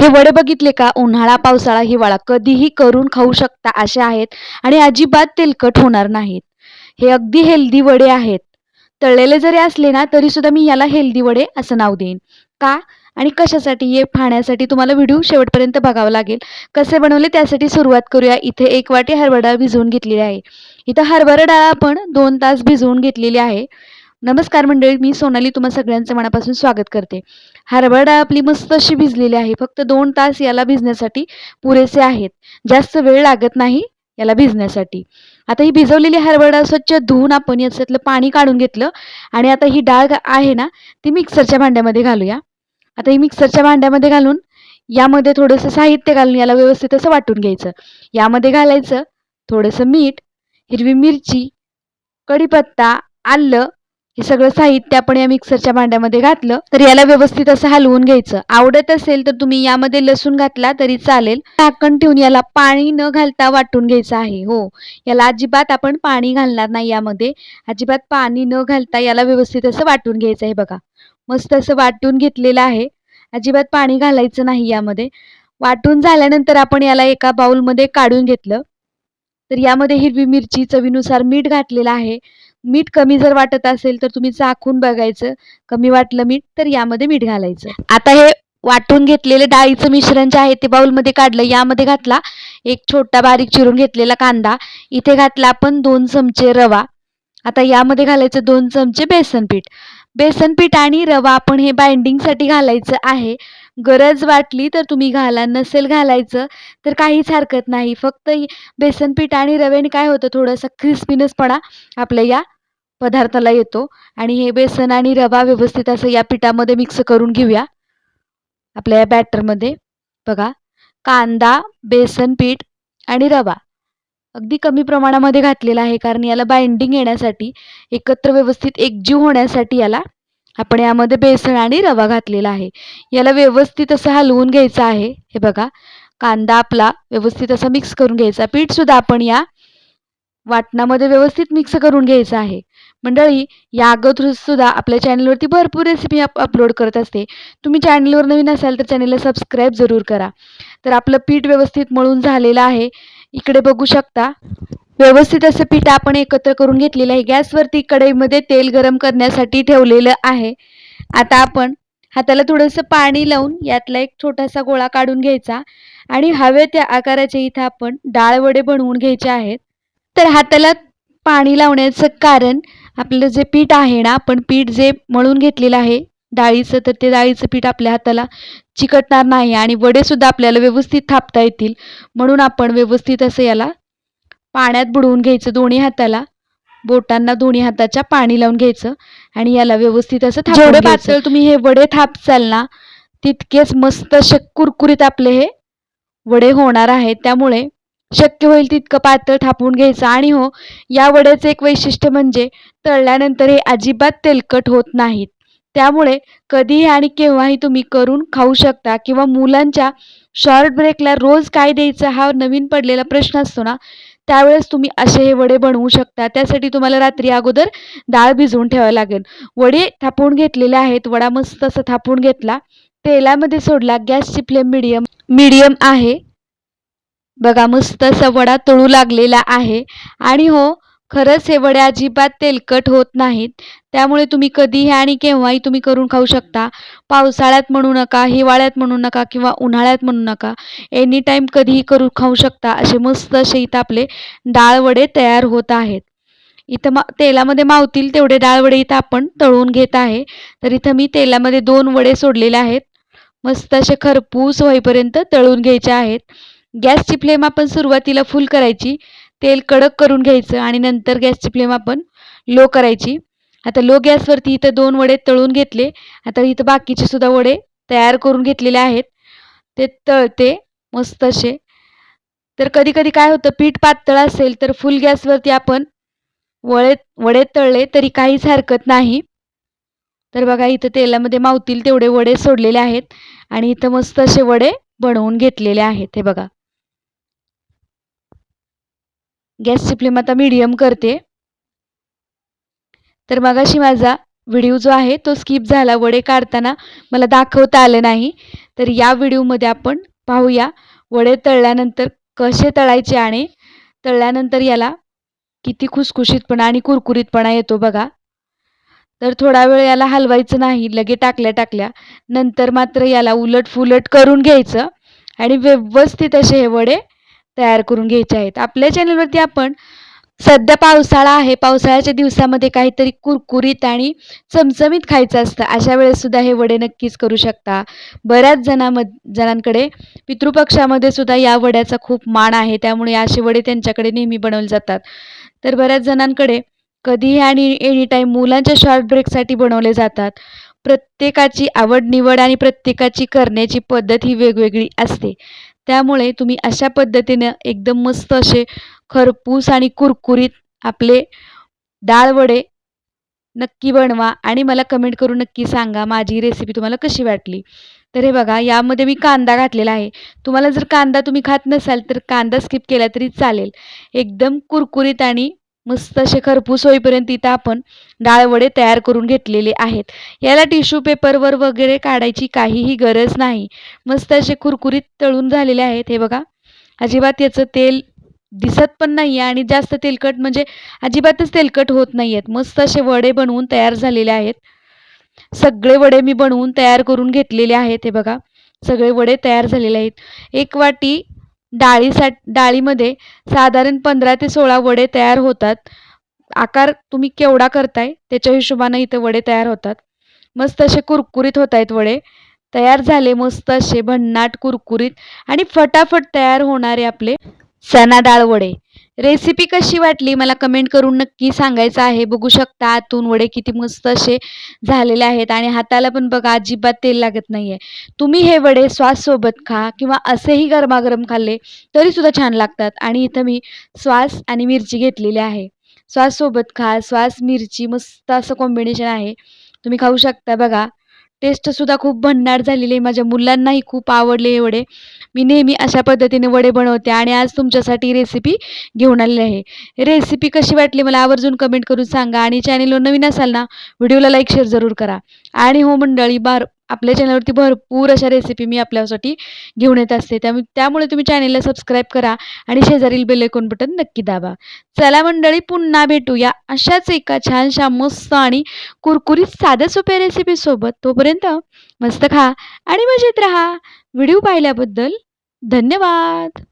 हे वडे बघितले का? उन्हाळा पावसाळा हिवाळा कधीही करून खाऊ शकता असे आहेत आणि अजिबात तेलकट होणार नाहीत. हे अगदी हेल्दी वडे आहेत. तळलेले जरी असले ना तरी सुद्धा मी याला हेल्दी वडे असं नाव देईन. का? आणि कशासाठी? हे पाहण्यासाठी तुम्हाला व्हिडिओ शेवटपर्यंत बघावं लागेल. कसे बनवले त्यासाठी सुरुवात करूया. इथे एक वाटी हरभरा डाळ भिजवून घेतलेली आहे. इथं हरभरा डाळ आपण दोन तास भिजवून घेतलेली आहे. नमस्कार मंडळी मी सोनाली तुम्हा सगळ्यांचं मनापासून स्वागत करते. हरभरा डाळ आपली मस्त अशी भिजलेली आहे फक्त दोन तास याला भिजण्यासाठी पुरेसे आहेत. जास्त वेळ लागत नाही याला भिजण्यासाठी. आता ही भिजवलेली हरभरा डाळ स्वच्छ धुवून आपण याच्यातलं पाणी काढून घेतलं आणि आता ही डाळ आहे ना ती मिक्सरच्या भांड्यामध्ये घालूया. आता ही मिक्सरच्या भांड्यामध्ये घालून यामध्ये थोडंसं साहित्य घालून याला व्यवस्थित असं वाटून घ्यायचं. यामध्ये घालायचं थोडंसं मीठ हिरवी मिरची कढीपत्ता आलं हे सगळं साहित्य आपण या मिक्सरच्या भांड्यामध्ये घातलं तर याला व्यवस्थित असं हलवून घ्यायचं. आवडत असेल तर तुम्ही यामध्ये लसूण घातला तरी चालेल. झाकण ठेवून याला पाणी न घालता वाटून घ्यायचं आहे हो. याला अजिबात आपण पाणी घालणार नाही यामध्ये. अजिबात पाणी न घालता याला व्यवस्थित असं वाटून घ्यायचं आहे बघा. मस्त असं वाटून घेतलेलं आहे. अजिबात पाणी घालायचं नाही यामध्ये. वाटून झाल्यानंतर आपण याला एका बाउलमध्ये काढून घेतलं. तर यामध्ये हिरवी मिरची चवीनुसार मीठ घातलेलं आहे. मीठ कमी जर वाटत असेल तर तुम्ही चाखून बघायचं. कमी वाटलं मीठ तर यामध्ये मीठ घालायचं. आता हे वाटून घेतलेले डाळीचं मिश्रण जे आहे ते बाउलमध्ये काढलं. यामध्ये घातला एक छोटा बारीक चिरून घेतलेला कांदा. इथे घातला आपण दोन चमचे रवा. आता यामध्ये घालायचं दोन चमचे बेसन पीठ बेसन पीठ आणि रवा आपण हे बाइंडिंगसाठी घालायचं आहे. गरज वाटली तर तुम्ही घाला नसेल घालायचं तर काहीच हरकत नाही. फक्त बेसन पीठ आणि रव्याने काय होतं थोडासा क्रिस्पीनेसपणा आपल्या या पदार्थाला येतो. आणि हे बेसन आणि रवा व्यवस्थित असं या पिठामध्ये मिक्स करून घेऊया. आपल्या या बॅटरमध्ये बघा कांदा बेसन पीठ आणि रवा. अगदी कमी प्रमाणामध्ये घातलेला आहे कारण याला बाइंडिंग येण्यासाठी एकत्र व्यवस्थित एकजीव होण्यासाठी याला आपण यामध्ये बेसन आणि रवा घातलेला आहे. याला व्यवस्थित असं हलवून घ्यायचं आहे. हे बघा कांदा आपला व्यवस्थित असा मिक्स करून घ्यायचा. पीठसुद्धा आपण या वाटणामध्ये व्यवस्थित मिक्स करून घ्यायचं आहे. मंडळी या अगोदर सुद्धा आपल्या चॅनलवरती भरपूर रेसिपी अप अपलोड करत असते. तुम्ही चॅनलवर नवीन असाल तर चॅनलला सबस्क्राईब जरूर करा. तर आपलं पीठ व्यवस्थित मळून झालेलं आहे. इकडे बघू शकता. व्यवस्थित असं पीठ आपण एकत्र करून घेतलेलं आहे. गॅसवरती कढईमध्ये तेल गरम करण्यासाठी ठेवलेलं आहे. आता आपण हाताला थोडंसं पाणी लावून यातला एक छोटासा गोळा काढून घ्यायचा आणि हवे त्या आकाराच्या इथं आपण डाळ वडे बनवून घ्यायचे आहेत. तर हाताला पाणी लावण्याचं कारण आपलं जे पीठ आहे ना आपण पीठ जे मळून घेतलेलं आहे डाळीचं तर ते डाळीचं पीठ आपल्या हाताला चिकटणार नाही आणि वडेसुद्धा आपल्याला व्यवस्थित थापता येतील. म्हणून आपण व्यवस्थित असं याला पाण्यात बुडवून घ्यायचं दोन्ही हाताला. बोटांना दोन्ही हाताच्या पाणी लावून घ्यायचं आणि याला व्यवस्थित असं जेवढे पातळ तुम्ही हे वडे थापसाल ना तितकेच मस्त असे कुरकुरीत आपले हे वडे होणार आहेत. त्यामुळे शक्य होईल तितकं पातळ थापून घ्यायचं. आणि हो या वड्याचं एक वैशिष्ट्य म्हणजे तळल्यानंतर हे अजिबात तेलकट होत नाहीत. त्यामुळे कधीही आणि केव्हाही तुम्ही करून खाऊ शकता किंवा मुलांच्या शॉर्ट ब्रेकला रोज काय द्यायचं हा नवीन पडलेला प्रश्न असतो ना त्यावेळेस तुम्ही असे हे वडे बनवू शकता. त्यासाठी तुम्हाला रात्री अगोदर डाळ भिजवून ठेवावं लागेल. वडे थापून घेतलेले आहेत. वडा मस्त असं थापून घेतला. तेलामध्ये सोडला. गॅसची फ्लेम मिडियम मिडियम आहे. बघा मस्त असा वडा तळू लागलेला आहे. आणि हो खरंच हे वडे अजिबात तेलकट होत नाहीत. त्यामुळे तुम्ही कधीही आणि केव्हाही तुम्ही करून खाऊ शकता. पावसाळ्यात म्हणू नका हिवाळ्यात म्हणू नका किंवा उन्हाळ्यात म्हणू नका. एनी टाईम कधीही करू खाऊ शकता असे मस्त असे इथं आपले डाळवडे तयार होत आहेत. इथं मा तेलामध्ये मावतील तेवढे डाळवडे इथं आपण तळून घेत आहे. तर इथं मी तेलामध्ये दोन वडे सोडलेले आहेत. मस्त असे खरपूस होईपर्यंत तळून घ्यायचे आहेत. गॅसची फ्लेम आपण सुरुवातीला फुल करायची. तेल कडक करून घ्यायचं आणि नंतर गॅसची फ्लेम आपण लो करायची. आता लो गॅसवरती इथं दोन वडे तळून घेतले. आता इथं बाकीचे सुद्धा वडे तयार करून घेतलेले आहेत. ते तळते मस्त असे. तर कधी कधी काय होतं पीठ पातळ असेल तर फुल गॅसवरती आपण वळे वडे तळले तरी काहीच हरकत नाही. तर बघा इथं तेलामध्ये मावतील तेवढे वडे सोडलेले आहेत आणि इथं मस्त असे वडे बनवून घेतलेले आहेत. हे बघा. गॅसची फ्लेम आता मीडियम करते. तर मगाशी माझा व्हिडिओ जो आहे तो स्किप झाला. वडे काढताना मला दाखवता आलं नाही. तर या व्हिडिओमध्ये आपण पाहूया वडे तळल्यानंतर कसे तळायचे आणि तळल्यानंतर याला किती खुसखुशीतपणा आणि कुरकुरीतपणा येतो बघा. तर थोडा वेळ याला हलवायचं नाही लगे टाकल्या टाकल्या. नंतर मात्र याला उलट फुलट करून घ्यायचं आणि व्यवस्थित असे हे वडे तयार करून घ्यायचे आहेत. आपल्या चॅनलवरती आपण सध्या पावसाळा आहे. पावसाळ्याच्या दिवसामध्ये काहीतरी कुरकुरीत आणि चमचमीत खायचं असतं. अशा वेळेससुद्धा हे वडे नक्कीच करू शकता. बऱ्याच जणांमध जणांकडे पितृपक्षामध्ये सुद्धा या वड्याचा खूप मान आहे. त्यामुळे असे वडे त्यांच्याकडे नेहमी बनवले जातात. तर बऱ्याच जणांकडे कधीही आणि एनी टाईम मुलांच्या शॉर्ट ब्रेकसाठी बनवले जातात. प्रत्येकाची आवड निवड आणि प्रत्येकाची करण्याची पद्धत ही वेगवेगळी असते. त्यामुळे तुम्ही अशा पद्धतीनं एकदम मस्त असे खरपूस आणि कुरकुरीत आपले डाळ वडे नक्की बनवा आणि मला कमेंट करून नक्की सांगा माझी रेसिपी तुम्हाला कशी वाटली. तर हे बघा यामध्ये मी कांदा घातलेला आहे. तुम्हाला जर कांदा तुम्ही खात नसाल तर कांदा स्किप केला तरी चालेल. एकदम कुरकुरीत आणि मस्त असे खरपूस होईपर्यंत इथं आपण डाळ वडे तयार करून घेतलेले आहेत. याला टिश्यू पेपरवर वगैरे काढायची काहीही गरज नाही. मस्त असे कुरकुरीत तळून झालेले आहेत. हे बघा. अजिबात याचं तेल दिसत पण नाही आहे आणि जास्त तेलकट म्हणजे अजिबातच तेलकट होत नाही आहेत मस्त असे वडे बनवून तयार झालेले आहेत. सगळे वडे मी बनवून तयार करून घेतलेले आहेत. हे बघा. सगळे वडे तयार झालेले आहेत. एक वाटी डाळीसा डाळीमध्ये साधारण पंधरा ते सोळा वडे तयार होतात. आकार तुम्ही केवढा करताय त्याच्या हिशोबानं इथं वडे तयार होतात. मस्त असे कुरकुरीत होत आहेत वडे. तयार झाले मस्त असे भन्नाट कुरकुरीत आणि फटाफट तयार होणारे आपले चना डाळ वडे. रेसिपी कशी वाटली? मला कमेंट करून नक्की सांगायचं आहे. बघू शकता आतून वडे किती मस्त असे झालेले आहेत आणि हाताला पण बघा अजिबात तेल लागत नाही आहे तुम्ही हे वडे स्वाससोबत खा किंवा असेही गरमागरम खाल्ले तरीसुद्धा छान लागतात. आणि इथं मी स्वास आणि मिरची घेतलेली आहे. स्वाससोबत खा. स्वास मिरची मस्त असं कॉम्बिनेशन आहे. तुम्ही खाऊ शकता बघा. टेस्टसुद्धा खूप भन्नाट झालेली आहे. माझ्या मुलांनाही खूप आवडले हे वडे मी नेहमी अशा पद्धतीने वडे बनवते आणि आज तुमच्यासाठी रेसिपी घेऊन आलेली आहे. रेसिपी कशी वाटली मला आवर्जून कमेंट करून सांगा आणि चॅनेलवर नवीन असाल ना व्हिडिओला लाईक शेअर जरूर करा. आणि हो मंडळी बार आपल्या चॅनलवरती भरपूर अशा रेसिपी मी आपल्यासाठी घेऊन येत असते. त्यामुळे त्यामुळे तुम्ही चॅनलला सबस्क्राईब करा आणि शेजारील बेलेकोन बटन नक्की दाबा. चला मंडळी पुन्हा भेटूया अशाच एका छानशा मस्त आणि कुरकुरीत साध्या सोप्या रेसिपीसोबत तोपर्यंत मस्त खा आणि मजेत राहा. व्हिडिओ पाहिल्याबद्दल धन्यवाद.